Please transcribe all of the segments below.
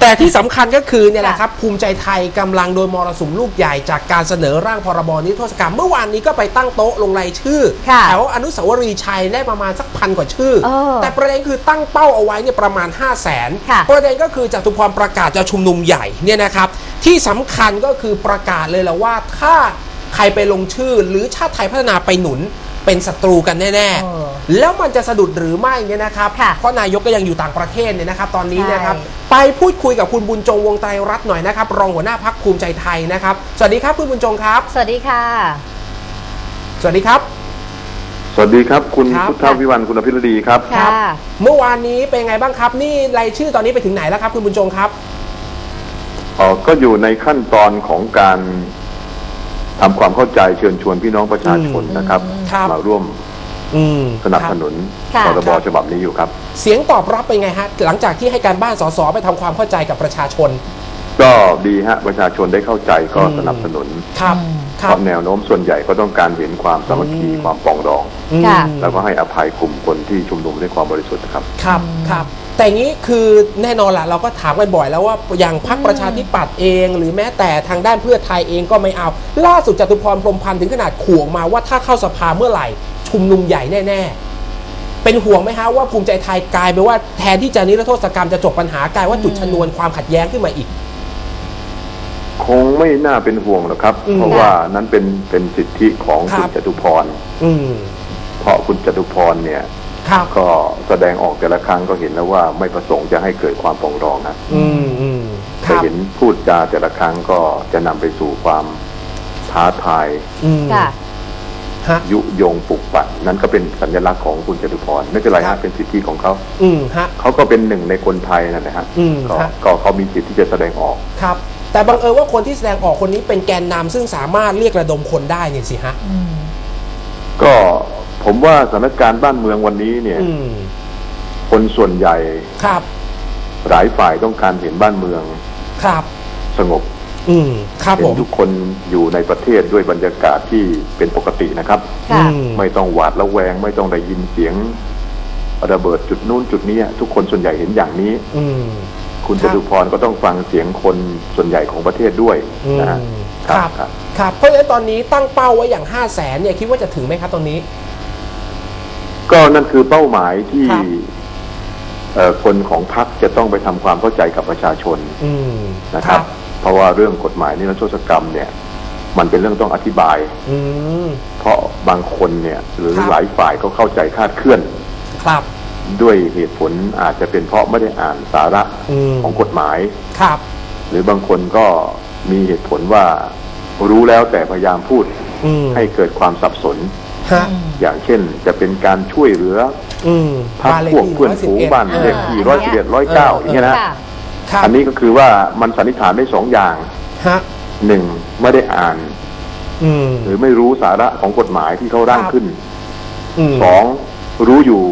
แต่ที่สำคัญก็คือเนี่ยแหละครับภูมิใจไทยกำลังโดนมรสุมลูกใหญ่จากการเสนอร่างพรบนิรโทษกรรม เมื่อวานนี้ก็ไปตั้งโต๊ะลงรายชื่อค่ะแถวอนุสาวรีย์ชัยได้ประมาณสักพันกว่าชื่อ เออแต่ประเด็นคือตั้งเป้าเอาไว้เนี่ยประมาณ 5 0 0แสนค่ะประเด็นก็คือจตุพรประกาศจะชุมนุมใหญ่เนี่ยนะครับ ที่สำคัญก็คือประกาศเลยแหละว่าถ้าใครไปลงชื่อ หรือชาติไทยพัฒนาไปหนุน เป็นศัตรูกันแน่เออๆแล้วมันจะสะดุดหรือไม่เนี่ยนะครับค่ะเพราะนายกก็ยังอยู่ต่างประเทศเนี่ยนะครับ ตอนนี้ใช่นะครับ ไปพูดคุยกับคุณบุญจงวงไตรรัตน์หน่อยนะครับ รองหัวหน้าพักภูมิใจไทยนะครับ สวัสดีครับคุณบุญจงครับ สวัสดีค่ะ สวัสดีครับ สวัสดีครับคุณครับพุทธวิวันคุณอภิรดีครับค่ะเมื่อวานนี้เป็นไงบ้างครับ นี่รายชื่อตอนนี้ไปถึงไหนแล้วครับ คุณบุญจงครับเอ่อก็อยู่ในขั้นตอนของการ ทำความเข้าใจเชิญชวนพี่น้องประชาชนนะครับ ครับ มาร่วมอืมสนับสนุนค่ะ พรบฉบับนี้อยู่ครับ เสียงตอบรับเป็นไงฮะ หลังจากที่ให้การบ้านสสไปทำความเข้าใจกับประชาชน ก็ดีฮะประชาชนได้เข้าใจก็อืมสนับสนุนครับอืมคเพรับราะแนวโน้มส่วนใหญ่ก็ต้องการเห็นความสามัคคีอืมความปรองดอง อืมค่ะ แล้วก็ให้อภัยกลุ่มคนที่ชุมนุมด้วยความบริสุทธิ์ครับ ครับ ครับ แต่อย่างนี้คือแน่นอนแหละเราก็ถามกันบ่อยแล้วว่าอย่างพรรคประชาธิปัตย์เอง หรือแม้แต่ทางด้านเพื่อไทยเองก็ไม่เอา ล่าสุดจตุพรพรหมพันธ์ถึงขนาดข่วงมาว่าถ้าเข้าสภาเมื่อไหร่ ชุมนุมใหญ่แน่ ๆเป็นห่วงไหมฮะว่าภูมิใจไทยกลายไปนว่าแทนที่จะนิรโทษกรรมจะจบปัญหากลายว่าจุดชนวนความขัดแย้งขึ้นมาอีก คงไม่น่าเป็นห่วงหรอกครับอืมเพราะว่านั้นเป็นเป็นสิทธิของครัคุบณจตุพรอืมเพราะคุณจตุพรเนี่ย ครับก็แสดงออกแต่ละครั้งก็เห็นแล้วว่าไม่ประสงค์จะให้เกิดความปรองดองนะอืมอืมคแต่รับเห็นพูดจาแต่ละครั้งก็จะนำไปสู่ความท้าทาย อืมค่ะ ฮะยุยงปลุกปั่นนั่นก็เป็นสัญลักษณ์ของคุณจตุพรไม่เป็นไรครัฮะบเป็นสิทธิของเขาอืมฮะ เขาก็เป็นหนึ่งในคนไทยนั่นแหละฮะอืมก็ฮะ ก็เขามีสิทธิ์ที่จะแสดงออก ครับ แต่บังเอิญว่าคนที่แสดงออกคนนี้เป็นแกนนำซึ่งสามารถเรียกระดมคนได้เนี่ยสิฮะอืมก็ ผมว่าสถานการณ์บ้านเมืองวันนี้เนี่ย อืมคนส่วนใหญ่ครับ หลายฝ่ายต้องการเห็นบ้านเมืองครับ สงบอืมครับเห็ผนมทุกคนอยู่ในประเทศด้วยบรรยากาศที่เป็นปกตินะครับ ค่ะ อืมไม่ต้องหวาดระแวง ไม่ต้องได้ยินเสียงระเบิดจุดนู้นจุดนี้ทุกคนส่วนใหญ่เห็นอย่างนี้ อืม คุณครัจบตุพรก็ต้องฟังเสียงคนส่วนใหญ่ของประเทศด้วยอืมนะฮะครับครับ ครับ เพราะฉะนั้นตอนนี้ตั้งเป้าไว้อย่าง 5 0 0แสนเนี่ยคิดว่าจะถึงไหมครับตอนนี้ ก็นั่นคือเป้าหมายที่ครับเอ่อคนของพรรคจะต้องไปทำความเข้าใจกับประชาชนอืม นะครับเพราะว่าเรื่องกฎหมายนิรโทษกรรมเนี่ย มันเป็นเรื่องต้องอธิบาย อืม เพราะบางคนเนี่ยหรือครับ หลายฝ่ายก็เข้าใจคลาดเคลื่อน ครับ ด้วยเหตุผลอาจจะเป็นเพราะไม่ได้อ่านสาระอืม ของกฎหมาย ครับ หรือบางคนก็มีเหตุผลว่ารู้แล้วแต่พยายามพูดอืมให้เกิดความสับสน ฮะ อย่างเช่นจะเป็นการช่วยเหลืออืมพักบ้านเลขพวกที่เพื่อนฝูง111บ้านเออเลขที่อันร้อยเนี้สิบยเอ็ดร้อยเก้าเอออย่างเงี้ยนะค่ะ ครับอันนี้ก็คือว่ามันสันนิษฐานได้สองอย่างฮะหนึ่งไม่ได้อ่าน อืม หรือไม่รู้สาระของกฎหมายที่เขาร่างครับขึ้นมสองรู้อยู่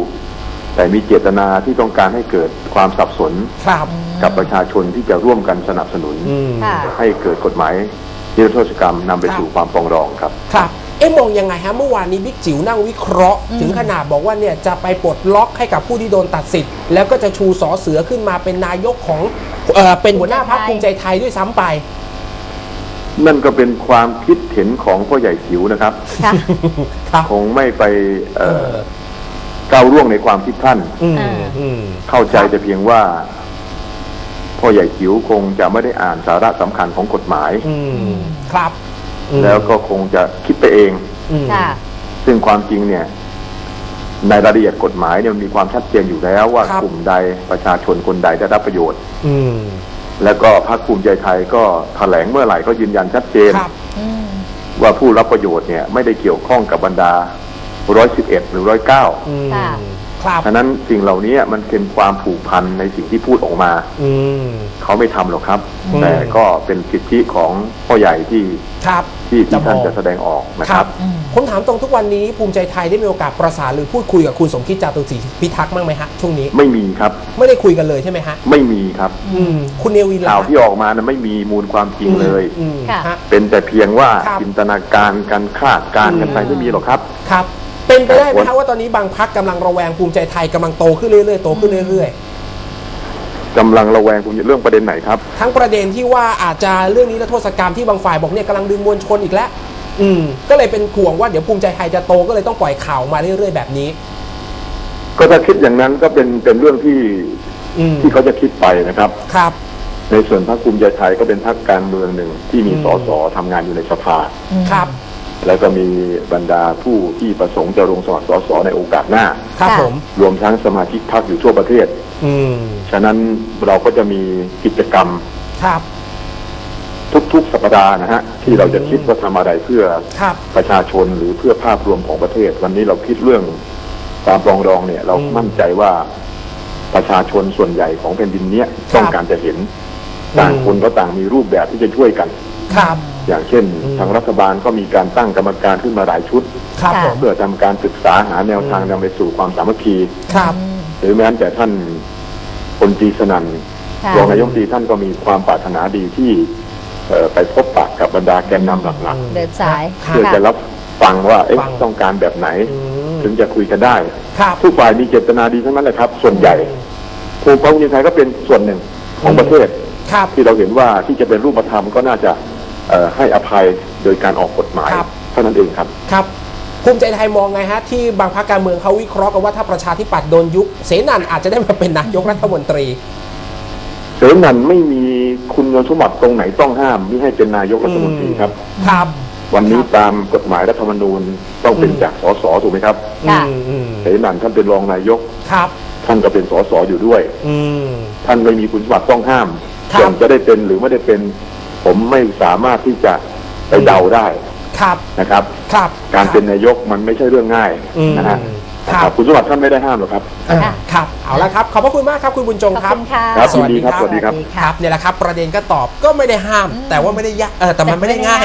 แต่มีเจตนาที่ต้องการให้เกิดความสับสนครับ กับประชาชนที่จะร่วมกันสนับสนุน อืม ค่ะ ให้เกิดกฎหมายนิรโทษกรรมนำไปครับสู่ความปรองดองครับ ครับ เอ๊ะมองยังไงฮะเมื่อวานนี้บิ๊กจิ๋วนั่งวิเคราะห์อืมถึงขนาดบอกว่าเนี่ยจะไปปลดล็อกให้กับผู้ที่โดนตัดสิทธิ์ แล้วก็จะชูสอเสือขึ้นมาเป็นนายกของเอ่อเป็นหัวหน้าพรรคภูมิใจไทยด้วยซ้ำไป นั่นก็เป็นความคิดเห็นของพ่อใหญ่จิ๋วนะครับ ค่ะ ครับคงไม่ไปเอ่อเออก้าวร่วงในความคิดท่าน อืมอ่าอืมเข้าใจแต่เพียงว่าพ่อใหญ่จิ๋วคงจะไม่ได้อ่านสาระสำคัญของกฎหมาย อืมครับอืม แล้วก็คงจะคิดไปเองอืมค่ะ ซึ่งความจริงเนี่ย ในรายละเอียดกฎหมายเนี่ยมันมีความชัดเจนอยู่แล้วว่ากลุ่มใดประชาชนคนใดได้รับประโยชน์ อืมแล้วก็พรรคภูมิใจไทยก็แถลงเมื่อไหร่ก็ยืนยันชัดเจน ครับ อืม ว่าผู้รับประโยชน์เนี่ยไม่ได้เกี่ยวข้องกับบรรดา 111 หรือ109อืมค่ะ ครับฉะนั้นสิ่งเหล่านี้มันเป็นความผูกพันในสิ่งที่พูดออกมา อืม เขาไม่ทำหรอกครับ อืม แต่ก็เป็นสิทธิของพ่อใหญ่ที่ครับที่ที่ท่านบอกจะแสดงออกนะคครัรับบอืม ผมถามตรงทุกวันนี้ภูมิใจไทยได้มีโอกาสประสานหรือพูดคุยกับคุณสมคิดจาตุศรีพิทักษ์บ้างไหมฮะช่วงนี้ไม่มีครับ ไม่ได้คุยกันเลยใช่ไหมฮะไม่มีครับอืมคุณเนวินล่ะข่าวที่ออกมานะไม่มีมูลความจริงเลย อืมค่ะ ฮะ เป็นแต่เพียงว่าครับ จินตนาการการคาดการณ์กันไปอืมไม่มีหรอกครับ ครับ เป็นไปได้ไหมครัฮะบว่าตอนนี้บางพักกำลังระแวงภูมิใจไทยกำลังโตขึ้นเรื่อยๆโตขึ้นเรื่อยกำลังระแวงคุณเรื่องประเด็นไหนครับทั้งประเด็นที่ว่าอาจจะเรื่องนี้และโทษกรรมที่บางฝ่ายบอกเนี่ยกำลังดึงมวลชนอีกแล้วอืม ก็เลยเป็นห่วงว่าเดี๋ยวภูมิใจไทยจะโตก็เลยต้องปล่อยข่าวมาเรื่อยๆแบบนี้ ก็ถ้าคิดอย่างนั้นก็เป็นเป็นเรื่องที่อืมที่เขาจะคิดไปนะครับ ครับ ในส่วนพรรคภูมิใจไทยก็เป็นพรรคการเมืองหนึ่งที่มีอืม สสทำงานอยู่ในสภา ครับ แล้วก็มีบรรดาผู้ที่ประสงค์จะลงสมัครสสในโอกาสหน้า ครับค่ะผม รวมทั้งสมาชิกพรรคอยู่ทั่วประเทศ อืม ฉะนั้นเราก็จะมีกิจกรรมครับ ทุกๆสัปดาห์นะฮะที่เราจะคิดว่าทำอะไรเพื่อครับ ประชาชนหรือเพื่อภาพรวมของประเทศ วันนี้เราคิดเรื่องความปรองดองเนี่ย เราอืมมั่นใจว่าประชาชนส่วนใหญ่ของแผ่นดินเนี้ยครับต้องการจะเห็น ต่างอืม คนก็ต่างมีรูปแบบที่จะช่วยกัน ครับ อย่างเช่นอืมทางรัฐบาลก็มีการตั้งกรรมการขึ้นมาหลายชุด ครับค่ะผม เพื่อทำการศึกษาหาแนวทางนำไปสู่ความสามัคคี ครับ หรือแม้แต่ท่านพลตรีสนันค่ะ รองนายกรัฐมนตรีท่านก็มีความปรารถนาดีที่เอ่อไปพบปะกับบรรดาแกนนำหลักเดินสายๆครับเพื่อจะรับฟังว่าเอ๊ะฟัง ต้องการแบบไหน อืมถึงจะคุยกันได้ ครับ ทุกฝ่ายมีเจตนาดีทั้งนั้นแหละครับ ส่วนใหญ่ภูมิภาคภูมิใจไทยก็เป็นส่วนหนึ่งของประเทศ ครับ ที่เราเห็นว่าที่จะเป็นรูปธรรมก็น่าจะเอ่อ ให้อภัยโดยการออกกฎหมายครับเท่านั้นเองครับครับภูมิใจไทยมองไงฮะที่บางพรรคการเมืองเขาวิเคราะห์กันว่าถ้าประชาธิปัตย์โดนยุบเสนันอาจจะได้มาเป็นนายกรัฐมนตรีเสนันไม่มีคุณสมบัติตรงไหนต้องห้ามไม่ให้เป็นนายกรัฐมนตรีครับครับ วันนี้ครับตามกฎหมายรัฐธรรมนูญต้องเป็นอืมจากสสถูกไหมครับค่ะอืมอืมเสนันท่านเป็นรองนายกครับท่านก็เป็นสสอยู่ด้วย อืมท่านไม่มีคุณสมบัติต้องห้ามครับส่วนจะได้เป็นหรือไม่ได้เป็น ผมไม่สามารถที่จะไปเดาได้ครับนะครับ ครับการเป็นนายกมันไม่ใช่เรื่องง่ายอืมนะฮะครับนะครับคุณสมบัติท่านไม่ได้ห้ามหรอกครับอ่าครับ เอาละครับ ขอบพระคุณมากครับคุณบุญจงขอบครับคุณค่ะครับสวัสดียินดีคครัรับบสวัสดีครับครับเนี่ยแหละครับ ประเด็นก็ตอบก็ไม่ได้ห้าม แต่ว่าไม่ได้ยากเออแต่มันไม่ได้ง่าย